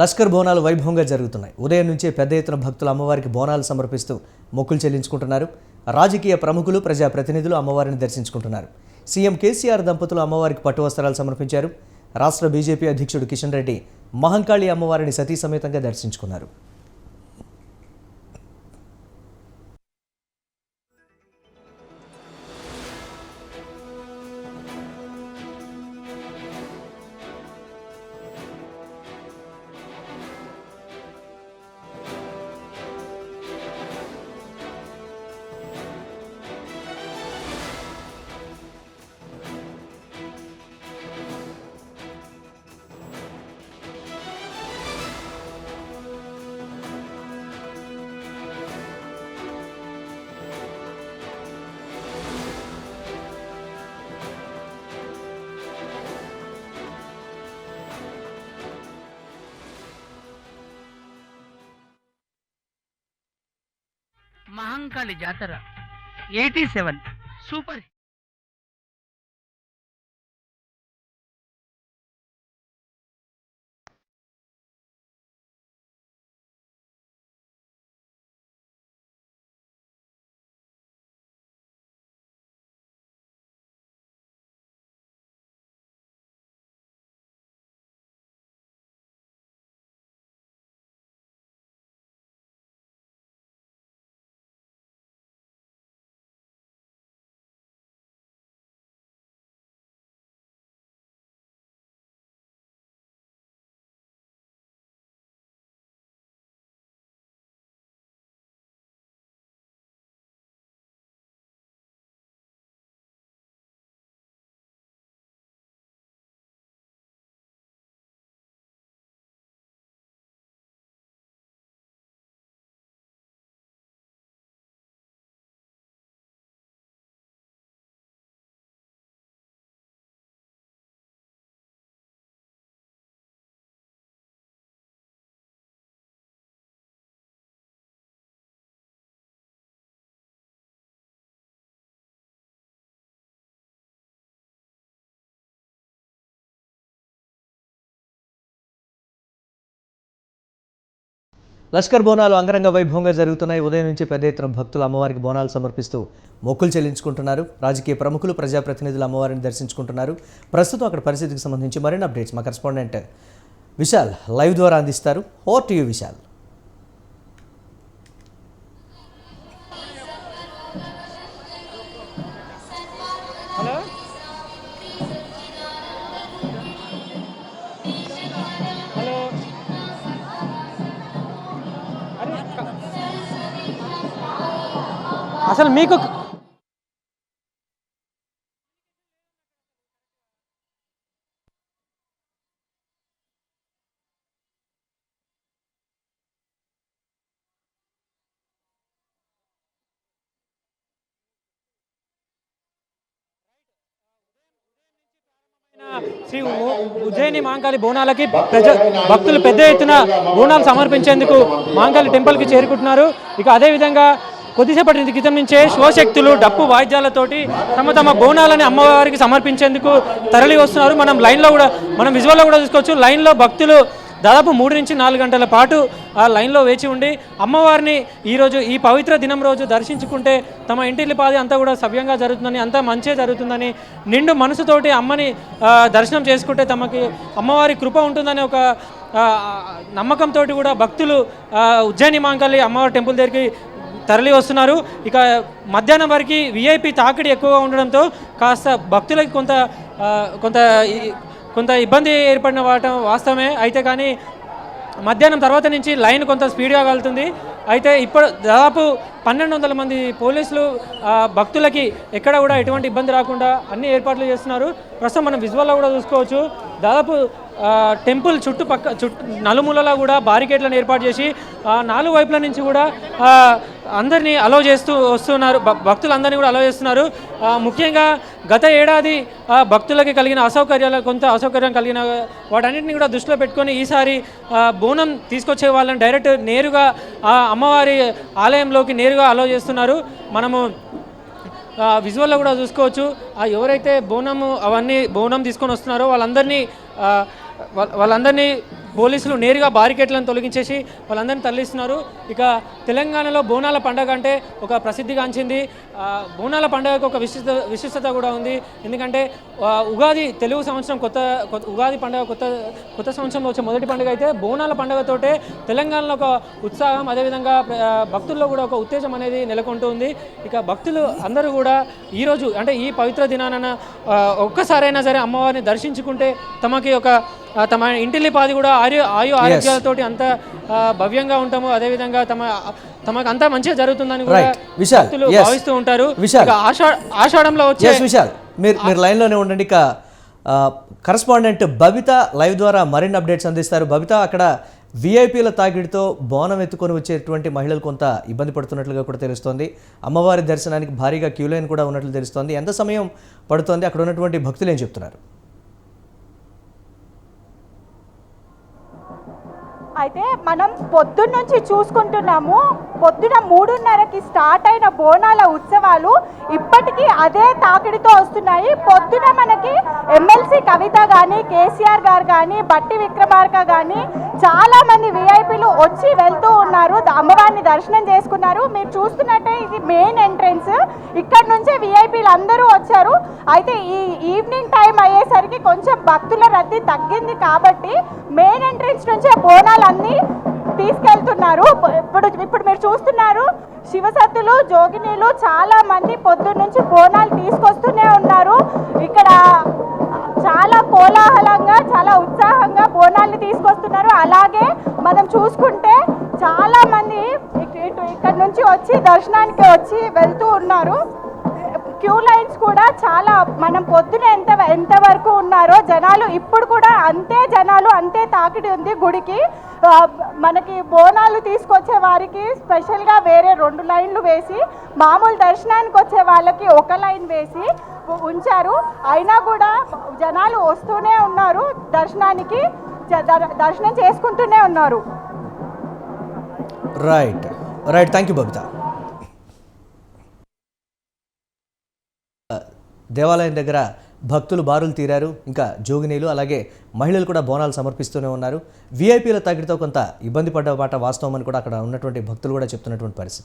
లష్కర్ బోనాలు వైభవంగా జరుగుతున్నాయి. ఉదయం నుంచే పెద్ద ఎత్తున భక్తులు అమ్మవారికి బోనాలు సమర్పిస్తూ మొక్కులు చెల్లించుకుంటున్నారు. రాజకీయ ప్రముఖులు ప్రజాప్రతినిధులు అమ్మవారిని దర్శించుకుంటున్నారు. సీఎం కేసీఆర్ దంపతులు అమ్మవారికి పట్టు వస్త్రాలు సమర్పించారు. రాష్ట్ర బీజేపీ అధ్యక్షుడు కిషన్ రెడ్డి మహంకాళి అమ్మవారిని సతీ సమేతంగా దర్శించుకున్నారు. మహంకాళి జాతర. Eighty seven. Super. Lashkar Bonalu అంగరంగ వైభవంగా జరుగుతున్నాయి. ఉదయం నుంచి పెద్ద ఎత్తున భక్తులు అమ్మవారికి బోనాలు సమర్పిస్తూ మొక్కులు చెల్లించుకుంటున్నారు. రాజకీయ ప్రముఖులు ప్రజాప్రతినిధులు అమ్మవారిని దర్శించుకుంటున్నారు. ప్రస్తుతం అక్కడ పరిస్థితికి సంబంధించి మరిన్ని అప్డేట్స్ మా కరెస్పాండెంట్ విశాల్ లైవ్ ద్వారా అందిస్తారు. Over to Vishal. అసలు మీకు శ్రీ ఉజ్జయిని మాంకాళి బోనాలకి ప్రజ భక్తులు పెద్ద ఎత్తున బోనాలు సమర్పించేందుకు మాంకాళి టెంపుల్కి చేరుకుంటున్నారు. ఇక అదేవిధంగా కొద్దిసేపటి క్రితం నుంచే శివశక్తులు డప్పు వాయిద్యాలతోటి తమ తమ బోనాలని అమ్మవారికి సమర్పించేందుకు తరలి వస్తున్నారు. మనం లైన్లో కూడా మనం విజువల్లో కూడా చూసుకోవచ్చు. లైన్లో భక్తులు దాదాపు మూడు నుంచి నాలుగు గంటల పాటు ఆ లైన్లో వేచి ఉండి అమ్మవారిని ఈరోజు ఈ పవిత్ర దినం రోజు దర్శించుకుంటే తమ ఇంటిల్లి పాది అంతా కూడా సవ్యంగా జరుగుతుందని అంతా మంచే జరుగుతుందని నిండు మనసుతోటి అమ్మని దర్శనం చేసుకుంటే తమకి అమ్మవారి కృప ఉంటుందని ఒక నమ్మకంతో కూడా భక్తులు ఉజ్జయిని మాంకాళి అమ్మవారి టెంపుల్ దగ్గరికి తరలి వస్తున్నారు. ఇక మధ్యాహ్నం వరకు విఐపి తాకిడి ఎక్కువగా ఉండడంతో కాస్త భక్తులకి కొంత కొంత కొంత ఇబ్బంది ఏర్పడిన వాటం వాస్తవమే. అయితే కానీ మధ్యాహ్నం తర్వాత నుంచి లైన్ కొంత స్పీడ్గా వెళ్తుంది. అయితే ఇప్పుడు దాదాపు పన్నెండు వందల మంది పోలీసులు భక్తులకి ఎక్కడ కూడా ఎటువంటి ఇబ్బంది రాకుండా అన్ని ఏర్పాట్లు చేస్తున్నారు. ప్రస్తుతం మనం విజువల్లో కూడా చూసుకోవచ్చు. దాదాపు టెంపుల్ చుట్టుపక్క చుట్టూ నలుమూలలా కూడా బారికేడ్లను ఏర్పాటు చేసి నాలుగు వైపుల నుంచి కూడా అందరినీ అలో చేస్తూ వస్తున్నారు. భ- భక్తులందరినీ కూడా అలో చేస్తున్నారు. ముఖ్యంగా గత ఏడాది భక్తులకి కలిగిన అసౌకర్యాలు కొంత అసౌకర్యం కలిగిన వాటన్నింటినీ కూడా దృష్టిలో పెట్టుకొని ఈసారి బోనం తీసుకొచ్చే వాళ్ళని డైరెక్ట్ నేరుగా ఆ అమ్మవారి ఆలయంలోకి నేరుగా అలో చేస్తున్నారు. మనము విజువల్లో కూడా చూసుకోవచ్చు. ఎవరైతే బోనము అవన్నీ బోనం తీసుకొని వస్తున్నారో వాళ్ళందరినీ వాళ్ళ- వాళ్ళందరినీ పోలీసులు నేరుగా బారికేట్లను తొలగించేసి వాళ్ళందరినీ తరలిస్తున్నారు. ఇక తెలంగాణలో బోనాల పండగ అంటే ఒక ప్రసిద్ధిగాంచింది బోనాల పండగకు ఒక విశిష్ట విశిష్టత కూడా ఉంది. ఎందుకంటే ఉగాది తెలుగు సంవత్సరం కొత్త కొత్త ఉగాది పండుగ కొత్త కొత్త సంవత్సరంలో వచ్చే మొదటి పండుగ అయితే బోనాల పండుగతోటే తెలంగాణలో ఒక ఉత్సాహం అదేవిధంగా భక్తుల్లో కూడా ఒక ఉత్తేజం అనేది నెలకొంటూ ఉంది. ఇక భక్తులు అందరూ కూడా ఈరోజు అంటే ఈ పవిత్ర దినాన ఒక్కసారైనా సరే అమ్మవారిని దర్శించుకుంటే తమకి ఒక తమ ఇంటిల్లిపాది కూడా ఆయు ఆయు ఆరోగ్యాలతోటి అంత భవ్యంగా ఉంటాము. అదేవిధంగా తమ తమకు అంతా మంచిగా జరుగుతుందని కూడా. విశాల్. భావిస్తూ ఉంటారు. ఆషాఢంలో వచ్చే విశాల్. మీరు మీరు లైన్లోనే ఉండండి. ఇక కరస్పాండెంట్ బబిత లైవ్ ద్వారా మరిన్ని అప్డేట్స్ అందిస్తారు. బబిత అక్కడ విఐపీల తాకిడితో బోనం ఎత్తుకొని వచ్చేటువంటి మహిళలు కొంత ఇబ్బంది పడుతున్నట్లుగా కూడా తెలుస్తోంది. అమ్మవారి దర్శనానికి భారీగా క్యూ లైన్ కూడా ఉన్నట్లు తెలుస్తోంది. ఎంత సమయం పడుతోంది? అక్కడ ఉన్నటువంటి భక్తులు ఏం చెప్తున్నారు? అయితే మనం పొద్దున్న నుంచి చూసుకుంటున్నాము. పొద్దున మూడున్నరకి స్టార్ట్ అయిన బోనాల ఉత్సవాలు ఇప్పటికీ అదే తాకిడితో వస్తున్నాయి. పొద్దున మనకి ఎమ్మెల్సీ కవిత కానీ కేసీఆర్ గారు కానీ బట్టి విక్రమార్క కానీ చాలా మంది విఐపీలు వచ్చి వెళ్తూ ఉన్నారు. అమ్మవారిని దర్శనం చేసుకున్నారు. మీరు చూస్తున్నట్టే ఇది మెయిన్ ఎంట్రన్స్. ఇక్కడ నుంచే విఐపీలు అందరూ వచ్చారు. అయితే ఈ ఈవినింగ్ టైం అయ్యేసరికి కొంచెం భక్తుల రద్దీ తగ్గింది కాబట్టి మెయిన్ ఎంట్రన్స్ నుంచే అన్నీ తీసుకెళ్తున్నారు. ఇప్పుడు ఇప్పుడు మీరు చూస్తున్నారు శివసత్తులు జోగినీలు చాలా మంది పొద్దున్న నుంచి బోనాలు తీసుకొస్తూనే ఉన్నారు. ఇక్కడ చాలా కోలాహలంగా చాలా ఉత్సాహంగా బోనాల్ని తీసుకొస్తున్నారు. అలాగే మనం చూసుకుంటే చాలా మంది ఇటు ఇక్కడ నుంచి వచ్చి దర్శనానికి వచ్చి వెళ్తూ ఉన్నారు. క్యూ లైన్స్ కూడా చాలా మనం పొద్దున ఎంత ఎంత వరకు ఉన్నారో జనాలు ఇప్పుడు కూడా అంతే జనాలు అంతే తాకిడి ఉంది గుడికి. మనకి బోనాలు తీసుకొచ్చే వారికి స్పెషల్గా వేరే రెండు లైన్లు వేసి మామూలు దర్శనానికి వచ్చే వాళ్ళకి ఒక లైన్ వేసి ఉంచారు. అయినా కూడా జనాలు వస్తూనే ఉన్నారు దర్శనానికి దర్శనం చేసుకుంటూనే ఉన్నారు. Right right thank you Babita దేవాలయం దగ్గర భక్తులు బారులు తీరారు ఇంకా జోగినీలు అలాగే మహిళలు కూడా బోనాలు సమర్పిస్తూనే ఉన్నారు. వీఐపీల తగ్గితో కొంత ఇబ్బంది పడ్డ మాట వాస్తవం అని కూడా అక్కడ ఉన్నటువంటి భక్తులు కూడా చెప్తున్నటువంటి పరిస్థితి.